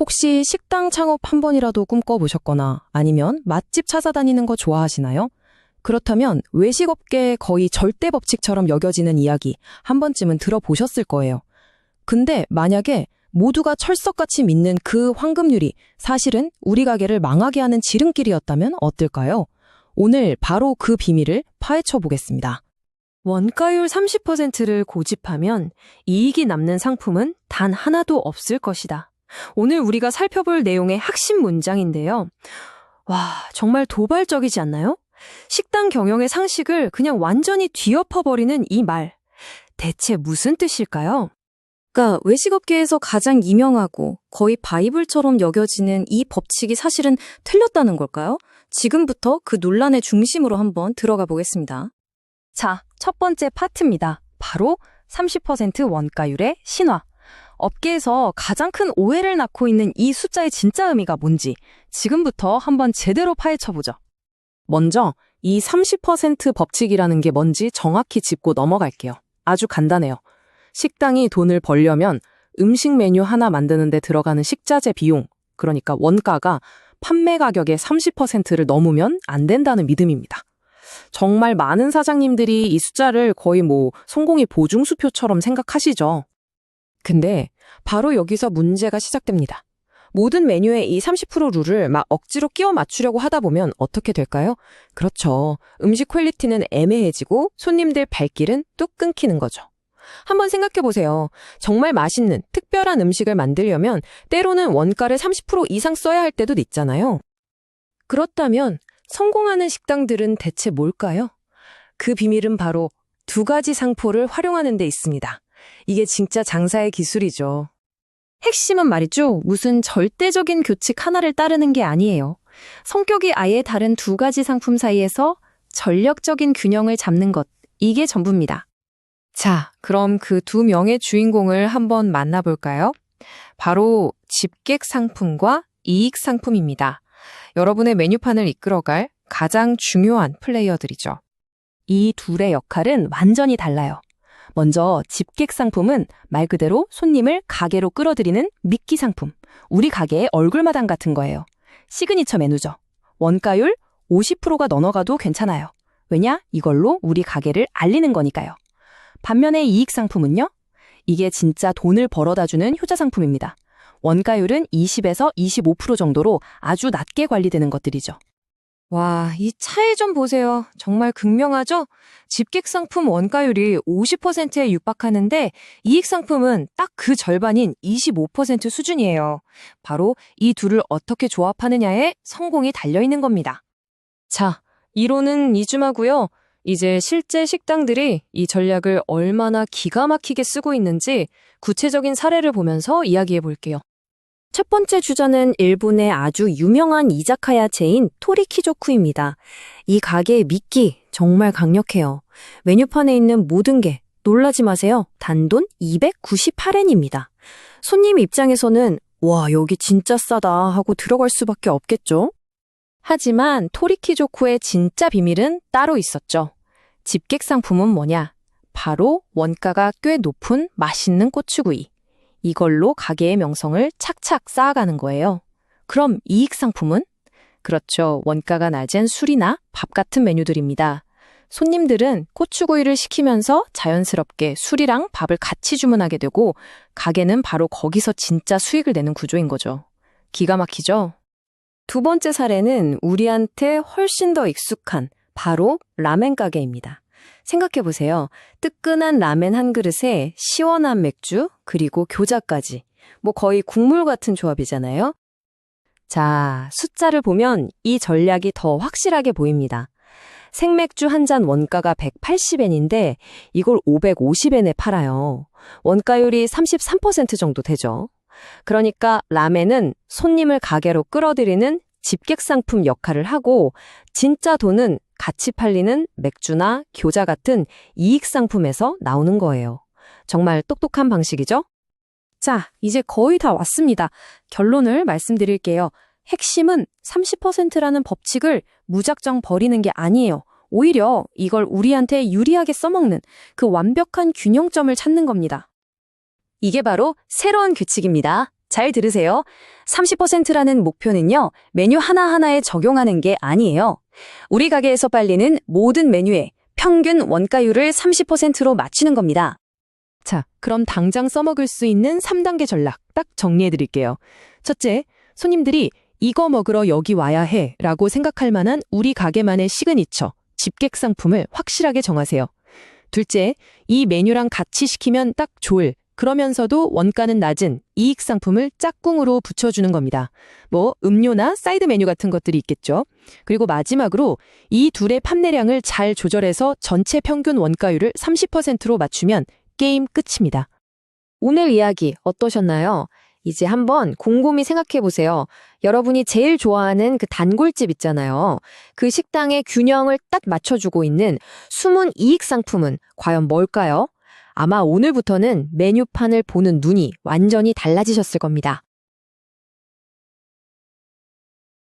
혹시 식당 창업 한 번이라도 꿈꿔보셨거나 아니면 맛집 찾아다니는 거 좋아하시나요? 그렇다면 외식업계의 거의 절대 법칙처럼 여겨지는 이야기 한 번쯤은 들어보셨을 거예요. 근데 만약에 모두가 철석같이 믿는 그 황금률이 사실은 우리 가게를 망하게 하는 지름길이었다면 어떨까요? 오늘 바로 그 비밀을 파헤쳐 보겠습니다. 원가율 30%를 고집하면 이익이 남는 상품은 단 하나도 없을 것이다. 오늘 우리가 살펴볼 내용의 핵심 문장인데요. 와, 정말 도발적이지 않나요? 식당 경영의 상식을 그냥 완전히 뒤엎어버리는 이 말. 대체 무슨 뜻일까요? 그러니까 외식업계에서 가장 유명하고 거의 바이블처럼 여겨지는 이 법칙이 사실은 틀렸다는 걸까요? 지금부터 그 논란의 중심으로 한번 들어가 보겠습니다. 자, 첫 번째 파트입니다. 바로 30% 원가율의 신화. 업계에서 가장 큰 오해를 낳고 있는 이 숫자의 진짜 의미가 뭔지 지금부터 한번 제대로 파헤쳐보죠. 먼저 이 30% 법칙이라는 게 뭔지 정확히 짚고 넘어갈게요. 아주 간단해요. 식당이 돈을 벌려면 음식 메뉴 하나 만드는 데 들어가는 식자재 비용, 그러니까 원가가 판매 가격의 30%를 넘으면 안 된다는 믿음입니다. 정말 많은 사장님들이 이 숫자를 거의 뭐 성공의 보증수표처럼 생각하시죠. 근데 바로 여기서 문제가 시작됩니다. 모든 메뉴에 이 30% 룰을 막 억지로 끼워 맞추려고 하다 보면 어떻게 될까요? 그렇죠. 음식 퀄리티는 애매해지고 손님들 발길은 뚝 끊기는 거죠. 한번 생각해 보세요. 정말 맛있는 특별한 음식을 만들려면 때로는 원가를 30% 이상 써야 할 때도 있잖아요. 그렇다면 성공하는 식당들은 대체 뭘까요? 그 비밀은 바로 두 가지 상포를 활용하는 데 있습니다. 이게 진짜 장사의 기술이죠. 핵심은 말이죠. 무슨 절대적인 규칙 하나를 따르는 게 아니에요. 성격이 아예 다른 두 가지 상품 사이에서 전력적인 균형을 잡는 것. 이게 전부입니다. 자, 그럼 그 두 명의 주인공을 한번 만나볼까요? 바로 집객 상품과 이익 상품입니다. 여러분의 메뉴판을 이끌어갈 가장 중요한 플레이어들이죠. 이 둘의 역할은 완전히 달라요. 먼저 집객 상품은 말 그대로 손님을 가게로 끌어들이는 미끼 상품. 우리 가게의 얼굴마당 같은 거예요. 시그니처 메뉴죠. 원가율 50%가 넘어가도 괜찮아요. 왜냐? 이걸로 우리 가게를 알리는 거니까요. 반면에 이익 상품은요? 이게 진짜 돈을 벌어다 주는 효자 상품입니다. 원가율은 20에서 25% 정도로 아주 낮게 관리되는 것들이죠. 와, 이 차이 좀 보세요. 정말 극명하죠? 집객 상품 원가율이 50%에 육박하는데 이익 상품은 딱 그 절반인 25% 수준이에요. 바로 이 둘을 어떻게 조합하느냐에 성공이 달려 있는 겁니다. 자, 이론은 이쯤하고요. 이제 실제 식당들이 이 전략을 얼마나 기가 막히게 쓰고 있는지 구체적인 사례를 보면서 이야기해 볼게요. 첫 번째 주자는 일본의 아주 유명한 이자카야 체인 토리키조쿠입니다. 이 가게의 미끼 정말 강력해요. 메뉴판에 있는 모든 게 놀라지 마세요. 단돈 298엔입니다. 손님 입장에서는 와 여기 진짜 싸다 하고 들어갈 수밖에 없겠죠? 하지만 토리키조쿠의 진짜 비밀은 따로 있었죠. 집객 상품은 뭐냐? 바로 원가가 꽤 높은 맛있는 고추구이. 이걸로 가게의 명성을 착착 쌓아가는 거예요. 그럼 이익 상품은? 그렇죠. 원가가 낮은 술이나 밥 같은 메뉴들입니다. 손님들은 고추구이를 시키면서 자연스럽게 술이랑 밥을 같이 주문하게 되고 가게는 바로 거기서 진짜 수익을 내는 구조인 거죠. 기가 막히죠? 두 번째 사례는 우리한테 훨씬 더 익숙한 바로 라멘 가게입니다. 생각해 보세요. 뜨끈한 라멘 한 그릇에 시원한 맥주, 그리고 교자까지. 뭐 거의 국물 같은 조합이잖아요. 자, 숫자를 보면 이 전략이 더 확실하게 보입니다. 생맥주 한 잔 원가가 180엔인데 이걸 550엔에 팔아요. 원가율이 33% 정도 되죠. 그러니까 라멘은 손님을 가게로 끌어들이는 집객 상품 역할을 하고 진짜 돈은 같이 팔리는 맥주나 교자 같은 이익 상품에서 나오는 거예요. 정말 똑똑한 방식이죠? 자, 이제 거의 다 왔습니다. 결론을 말씀드릴게요. 핵심은 30%라는 법칙을 무작정 버리는 게 아니에요. 오히려 이걸 우리한테 유리하게 써먹는 그 완벽한 균형점을 찾는 겁니다. 이게 바로 새로운 규칙입니다. 잘 들으세요. 30%라는 목표는요, 메뉴 하나하나에 적용하는 게 아니에요. 우리 가게에서 빨리는 모든 메뉴에 평균 원가율을 30%로 맞추는 겁니다. 자, 그럼 당장 써먹을 수 있는 3단계 전략 딱 정리해 드릴게요. 첫째, 손님들이 이거 먹으러 여기 와야 해 라고 생각할 만한 우리 가게만의 시그니처, 집객 상품을 확실하게 정하세요. 둘째, 이 메뉴랑 같이 시키면 딱 좋을, 그러면서도 원가는 낮은 이익 상품을 짝꿍으로 붙여주는 겁니다. 뭐, 음료나 사이드 메뉴 같은 것들이 있겠죠. 그리고 마지막으로 이 둘의 판매량을 잘 조절해서 전체 평균 원가율을 30%로 맞추면 게임 끝입니다. 오늘 이야기 어떠셨나요? 이제 한번 곰곰이 생각해 보세요. 여러분이 제일 좋아하는 그 단골집 있잖아요. 그 식당의 균형을 딱 맞춰주고 있는 숨은 이익 상품은 과연 뭘까요? 아마 오늘부터는 메뉴판을 보는 눈이 완전히 달라지셨을 겁니다.